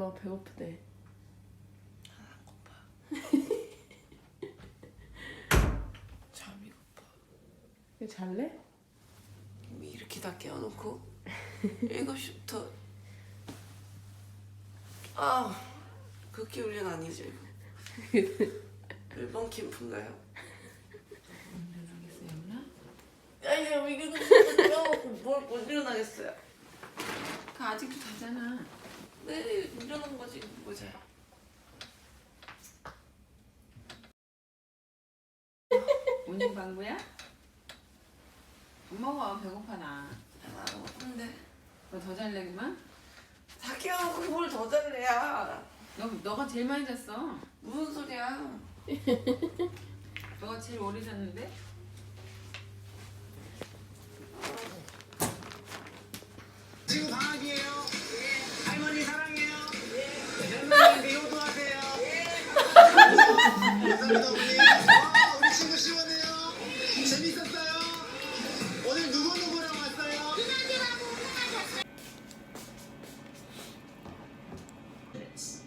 엄마 배고프대. 잠이 고파. 이거 잘래? 이미 이렇게 다 깨워놓고 7시부터 아 극기 훈련 아니죠 이거 일본 캠프인가요? 아니 이게 깨워놓고 뭘못 일어나겠어요 그 아직도 자잖아. 네 일어난 거지 뭐지 오늘 방구야? 안 먹어 배고파 나. 안 먹는데 너더 잘래 그만? 다 깨워놓고 뭘더 잘래야 너 너가 제일 많이 잤어. 무슨 소리야 너가 제일 오래 잤는데? 지금 방 감사합니다. 와, 우리 친구 시원해요. 재밌었어요. 오늘 누구 누구랑 왔어요? minutes.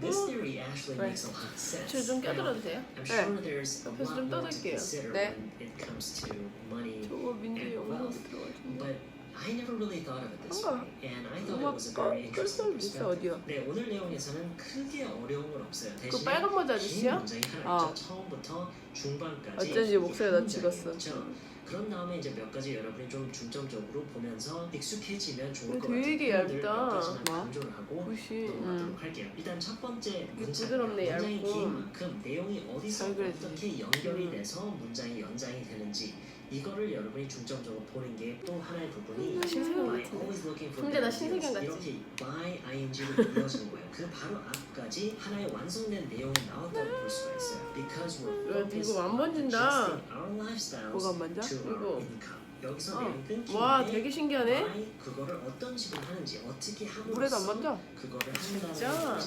This theory actually Right. makes a lot of sense. 저 좀 껴들어도 돼요? I'm sure there's a 옆에서 lot 좀 more to 떠들게요. consider 네. when it comes to money 저거 민지 영상 들어가지고. but I never really thought of it this 뭔가 way, and I thought it 음악 was a very 끌 interesting 사람 있어 perspective. 어디야? 네, 오늘 내용에서는 크게 어려운 건 없어요. 그 대신에 빨간 긴 아저씨야? 문장이 하나 어. 있죠. 처음부터 중반까지 어쩐지 목소리 나한 찍었어. 문장이었죠. 그런 다음에 이제 몇 가지 여러분이 좀 중점적으로 보면서 익숙해지면 좋을 것 되게 같은 표현들 얇다. 몇 가지만 뭐? 강조를 하고 굿이. 넘어가도록 응. 할게요. 일단 첫 번째 문장 부드럽네, 문장이 얇고. 긴 만큼 내용이 어디서 잘 그렸지. 어떻게 연결이 음. 돼서 문장이 연장이 되는지 이거를 여러분이 중점적으로 보는 게 또 하나의 부분이 신세경 by 같은데. 근데 나 신세경. 같지? 이렇게 by ing로 이어지는 거예요. 그 바로 앞까지 하나의 완성된 내용이 나왔다고 볼 수가 있어요. Because we're 야, focused on adjusting our lifestyles to our income. 여기서 어. 끊기는데 와 되게 신기하네. why 그거를 어떤 식으로 하는지 어떻게 함으로써 물에도 안 만져? 그거를 진짜? 한다는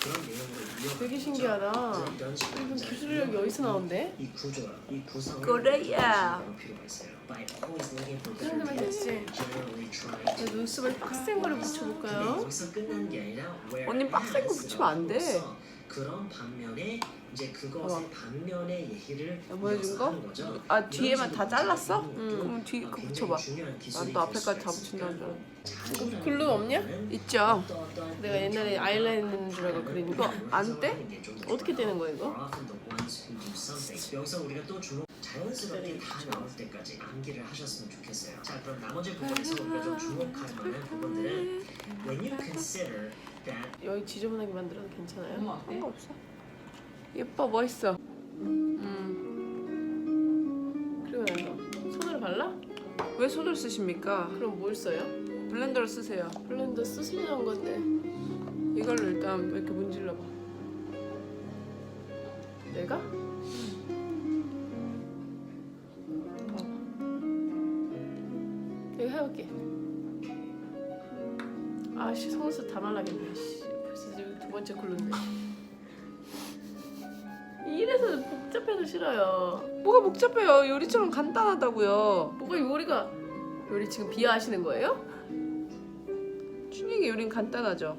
그런 내용으로 되게. 신기하다. 이런 식으로 이건 문장을 기술력이 어디서 나온대? 이 구조랑 이 구성을 그래야. 어떤 식으로 필요가 있어요. By always looking for 이 정도면 better 됐지. deals, generally trying 내 to 눈썹에 빡센 거를 붙여볼까요? 여기서 끝나는 게 아니라 언니 빡센 거 붙이면 안 돼. 그런 반면에 이제 그것의 봐봐. 반면의 얘기를 야, 보여준 거? 하는 거죠. 아, 뒤에만 다 잘랐어? 응. 읽는 그럼 것도 뒤에 거 굉장히 붙여봐. 중요한 기술이 난또될 앞에까지 다 붙인다는 줄 알았는데. 있으니까 글루 없냐? 있죠. 내가 옛날에 인격과 아이라인 있는 줄 알고 그린 거. 안 떼? 게좀 어떻게. 떼는 거야, 이거? 여기서 우리가 또 주목 자연스럽게 다 나올 때까지 암기를 하셨으면 좋겠어요. 자 그럼 나머지 부분에서 우리가 좀 주목할 만한 부분들은 when you consider 여기 지저분하게 만들어도 괜찮아요? 엄마 어때? 상관없어. 예뻐 멋있어. 그리고 나서 손으로 발라? 왜 손을 쓰십니까? 그럼 뭘 써요? 블렌더를 쓰세요. 블렌더 쓰시려는 건데 이걸로 일단 이렇게 문질러봐. 내가? 내가 해볼게 아씨 속눈썹 다 말라겠네 씨. 벌써 지금 두 번째 굴렀네 이래서 복잡해서 싫어요 뭐가 복잡해요? 요리처럼 간단하다고요. 뭐가 요리가 요리 지금 비하하시는 거예요? 춘익이 요리는 간단하죠.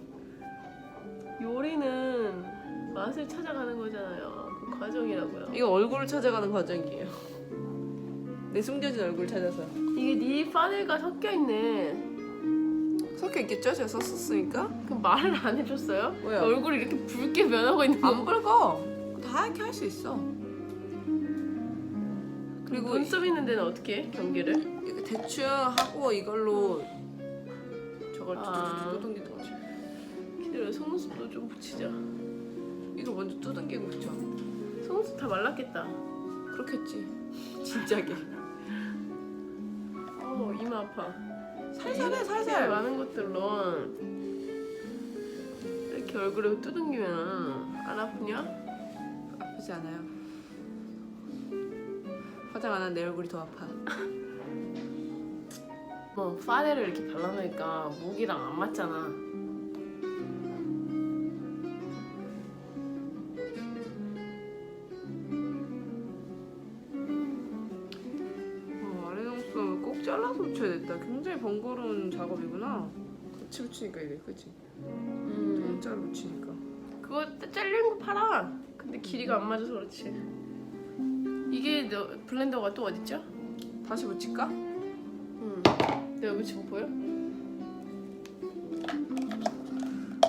요리는 맛을 찾아가는 거잖아요 그 과정이라고요 이거 얼굴을 찾아가는 과정이에요. 내 숨겨진 얼굴 찾아서. 이게 네 파넬과 섞여 있네 섞여 있겠죠? 제가 썼었으니까. 그럼 말을 안 해줬어요? 왜요? 얼굴이 이렇게 붉게 변하고 있는 거 안 붉어. 다 이렇게 할 수 있어. 그리고 눈썹 있는 데는 어떻게 해? 경계를? 이렇게 대충 하고 이걸로 저걸 아. 두둥두둥 두둥 기다려 속눈썹도 좀 붙이자 이거 먼저 두둥기고 붙여. 속눈썹 다 말랐겠다 그렇겠지. 진짜게. 어 이마 아파 살살해 이렇게 살살. 많은 것들로 이렇게 얼굴에 두둥기면 안 아프냐? 아프지 않아요. 화장 안 한 내 얼굴이 더 아파. 뭐 파데를 이렇게 발라놓으니까 목이랑 안 맞잖아 잘라서 붙여야 됐다. 굉장히 번거로운 작업이구나. 같이 붙이니까 이게 그치? 음 문자로 붙이니까. 그거 잘린 거 팔아. 근데 길이가 안 맞아서 그렇지. 이게 너 블렌더가 또 어딨죠? 다시 붙일까? 응. 내 여기 지금 보여?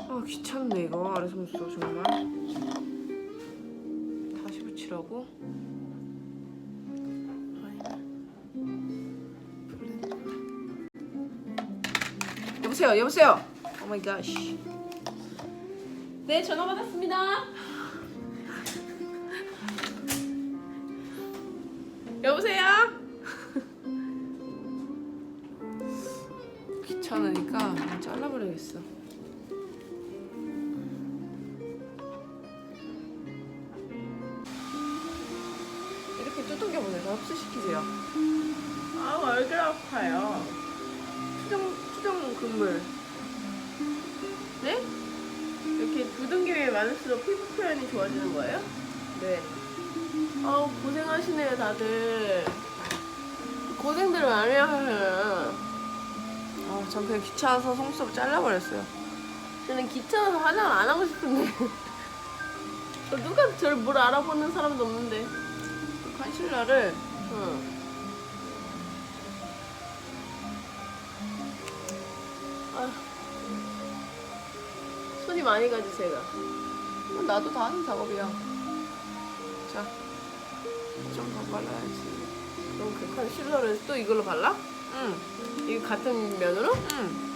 아 귀찮네 이거 아래서 써 정말. 다시 붙이라고? 여보세요 여보세요. 오 마이 갓. 네 전화 받았습니다. 여보세요? 귀찮으니까 그냥 잘라버려야겠어. 이렇게 두들겨 보내서 흡수시키세요. 아 얼굴 아파요. 투정 투정 금물. 네? 이렇게 두둥김이 많을수록 피부 표현이 좋아지는 거예요? 네. 아우 고생하시네요 다들. 고생들 많이 하셔요. 아, 전 그냥 귀찮아서 속눈썹 잘라버렸어요. 저는 귀찮아서 화장 안 하고 싶은데. 저 누가 저를 뭘 알아보는 사람도 없는데. 그 컨실러를 응. 아휴. 손이 많이 가지 제가. 나도 다 하는 작업이야. 자, 좀 더 발라야지. 그럼 그 컨실러를 또 이걸로 발라? 응, 이 같은 면으로? 응.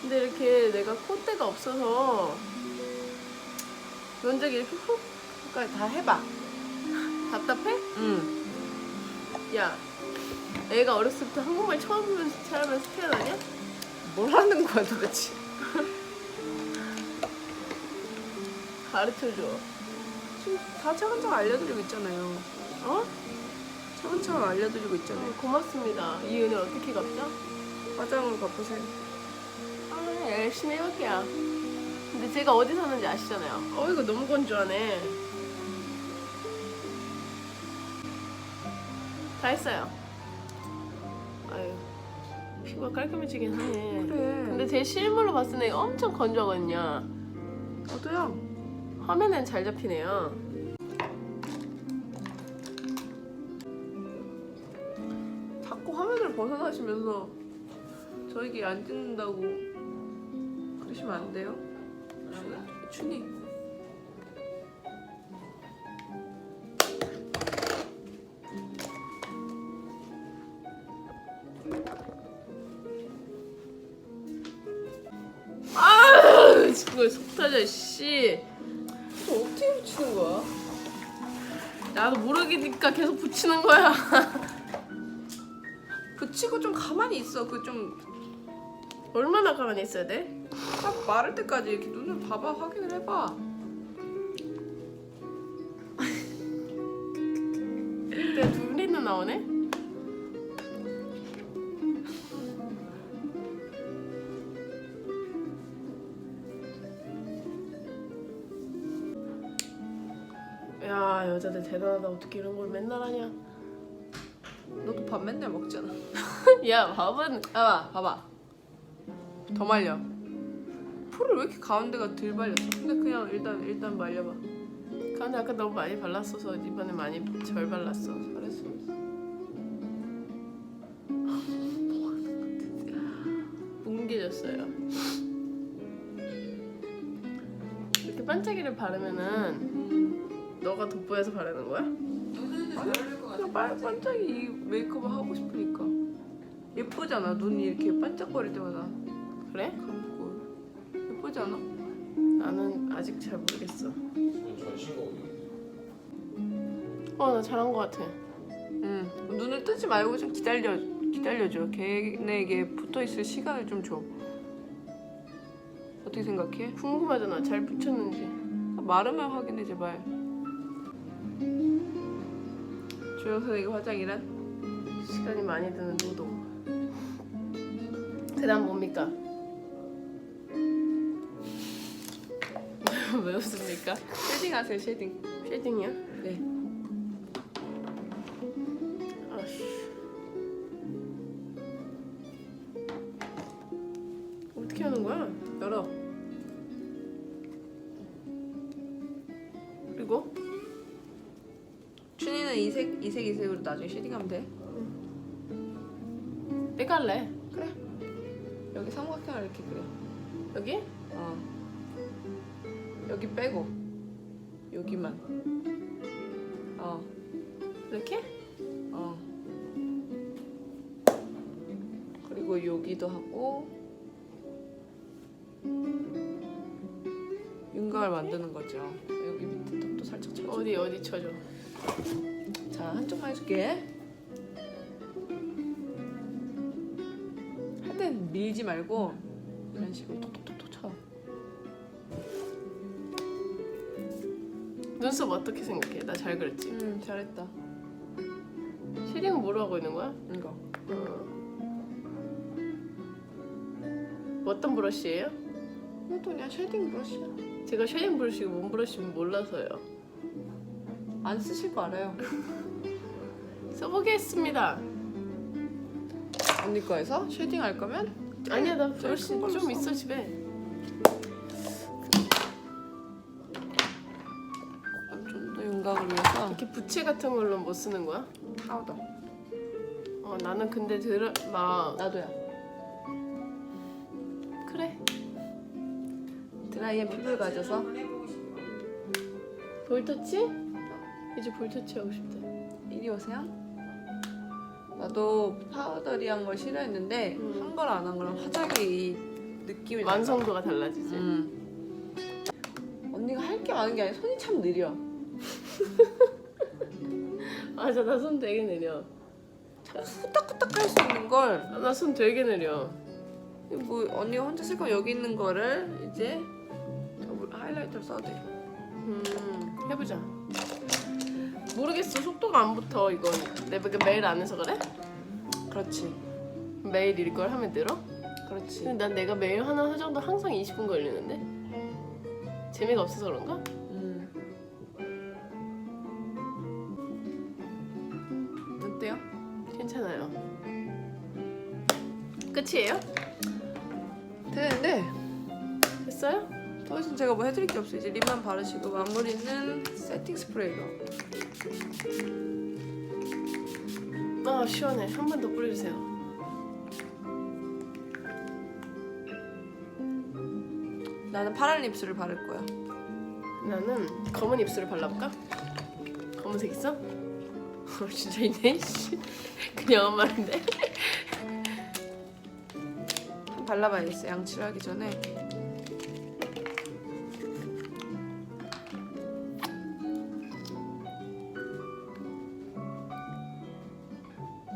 근데 이렇게 내가 콧대가 없어서 면적이 이렇게 훅 그러니까 다 해봐. 답답해? 응. 야, 애가 어렸을 때부터 한국말 처음 태어나면서 태어나냐? 뭘 하는 거야 도대체? 가르쳐줘. 지금 다 차근차근 알려드리고 있잖아요. 어? 차근차근 알려드리고 있잖아요. 어, 고맙습니다. 이 은혜 어떻게 갚죠? 화장으로 갚으세요. 아, 열심히 해볼게요. 근데 제가 어디 사는지 아시잖아요. 어, 이거 너무 건조하네. 다 했어요. 아유, 피부가 깔끔해지긴 하네. 그래. 근데 제 실물로 봤을 때 엄청 건조하거든요. 저도요. 화면엔 잘 잡히네요. 자꾸 화면을 벗어나시면서 저에게 안 찍는다고 그러시면 안 돼요. 춘이. 붙이는 거야. 붙이고 좀 가만히 있어. 그좀딱 얼마나 가만히 있어야 돼? 마를 때까지 이렇게 눈을 봐봐 확인을 해봐. 내가 둘리는 나오네? 대단하다 어떻게 이런 걸 맨날 하냐 너도 밥 맨날 먹잖아. 야 밥은 봐봐, 봐봐. 더 말려. 풀을 왜 이렇게 가운데가 덜 발렸어? 근데 그냥 일단 일단 말려봐. 근데 아까 너무 많이 발랐어서 이번에 많이 절 발랐어 잘했어. 뭉개졌어요 이렇게 반짝이를 바르면은 너가 돋보여서 바르는 거야? 눈에는 잘 어울릴 것 그냥 같아. 빨, 반짝이 이 메이크업을 하고 싶으니까. 예쁘잖아. 눈이 이렇게 반짝거릴 때마다 그래? 감고. 예쁘지 않아? 나는 아직 잘 모르겠어 전신. 어나 잘한 거 같아 응. 눈을 뜨지 말고 좀 기다려 기다려줘. 걔네에게 붙어 있을 시간을 좀 줘. 어떻게 생각해? 궁금하잖아 잘 붙였는지 마르면 확인해 제발. 조영 선생님 화장이란? 시간이 많이 드는 노동 그 다음 뭡니까? 왜 웃습니까? 쉐딩 하세요 쉐딩. 쉐딩이야? 이색 이색으로 나중에 쉐딩하면 돼. 내가 할래. 그래. 여기 삼각형을 이렇게 그려. 여기? 어. 여기 빼고 여기만. 어. 이렇게? 어. 그리고 여기도 하고 윤곽을 만드는 거죠. 여기 밑에 턱도 살짝 쳐줘. 어디 어디 쳐줘. 자 한쪽만 해줄게. 할 땐 밀지 말고 이런 식으로 톡톡톡톡 쳐. 눈썹 어떻게 생각해? 나 잘 그렸지. 음 잘했다. 쉐딩은 뭐로 하고 있는 거야? 이거. 어. 어떤 브러쉬예요? 이것도 그냥 쉐딩 브러쉬야. 제가 쉐딩 브러쉬가 뭔 브러쉬인지 몰라서요. 안 쓰실 거 알아요. 써보겠습니다. 언니 거에서 쉐딩 할 거면 아니야 나 걸로 좀 써. 있어 집에. 좀 더 윤곽을 위해서 이렇게 부채 같은 걸로 못 쓰는 거야? 파우더. 어 나는 근데 들어 막 나도야. 그래 드라이에 핀을 가져서. 볼터치? 이제 볼터치 하고 싶다. 이리 오세요. 나도 파우더리한 걸 싫어했는데 음. 한걸안한 거랑 화장의 이 느낌이. 완성도가 달라지지. 음. 언니가 할 게 많은 게 아니라 손이 참 느려. 맞아 나 손 되게 느려. 후딱후딱 할 수 있는 걸. 나 손 되게 느려. 뭐 언니가 혼자 쓸 거 여기 있는 거를 이제 하이라이터를 써도 돼. 음 해보자. 모르겠어 속도가 안 붙어 이건 내가 매일 안 해서 그래? 그렇지. 매일 이걸 하면 늘어? 그렇지. 근데 난 내가 매일 하는 화장도 항상 20분 걸리는데 재미가 없어서 그런가? 음. 어때요? 괜찮아요. 끝이에요? 더 이상 제가 뭐 해드릴 게 없어요. 이제 립만 바르시고 마무리는 세팅 스프레이로. 아 시원해. 한 번 더 뿌려주세요. 나는 파란 립스를 바를 거야. 나는 검은 입술을 발라볼까? 검은색 있어? 어, 진짜 있네. 씨. 그냥 엄마인데. 한 발라봐야겠어. 양치를 하기 전에.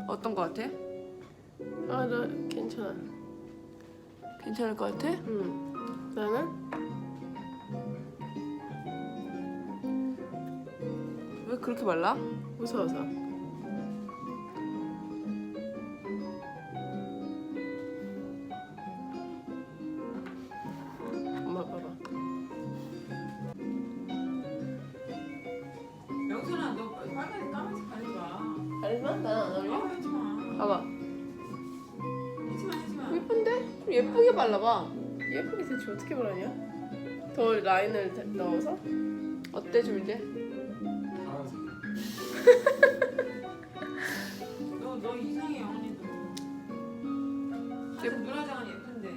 어떤 거 같아? 아 나 괜찮아. 괜찮을 것 같아? 응. 나는 왜 그렇게 발라? 무서워서. 예쁘게 발라봐. 예쁘게 대체 어떻게 바르냐? 더 라인을 대- 넣어서? 어때 좀 이제? 너너 이상해 언니도. 예- 아, 눈화장은 예쁜데.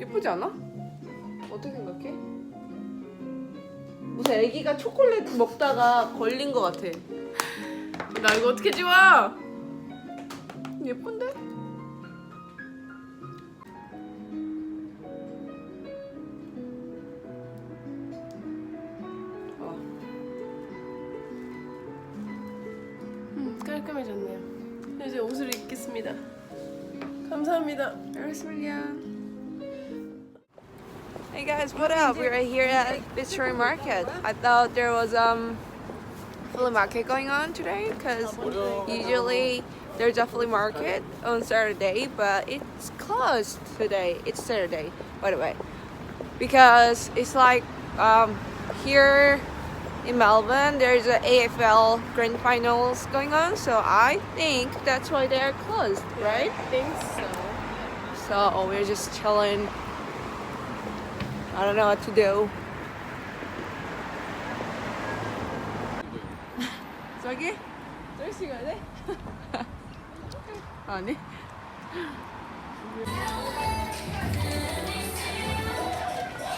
예쁘지 않아? 어떻게 생각해? 무슨 애기가 초콜릿 먹다가 걸린 것 같아. 나 이거 어떻게 지워? 예쁜데? What here at Victory Market. I thought there was um flea market going on today because usually there's a flea market on Saturday, but it's closed today. It's Saturday, by the way, because it's like um here in Melbourne there's a AFL Grand Finals going on, so I think that's why they are closed, right? I think so. So we're just chilling. I don't know what to do. 저기? 저기 가야 돼? 아니.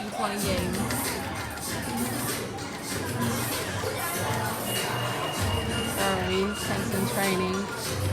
You play games. Sorry, thanks training.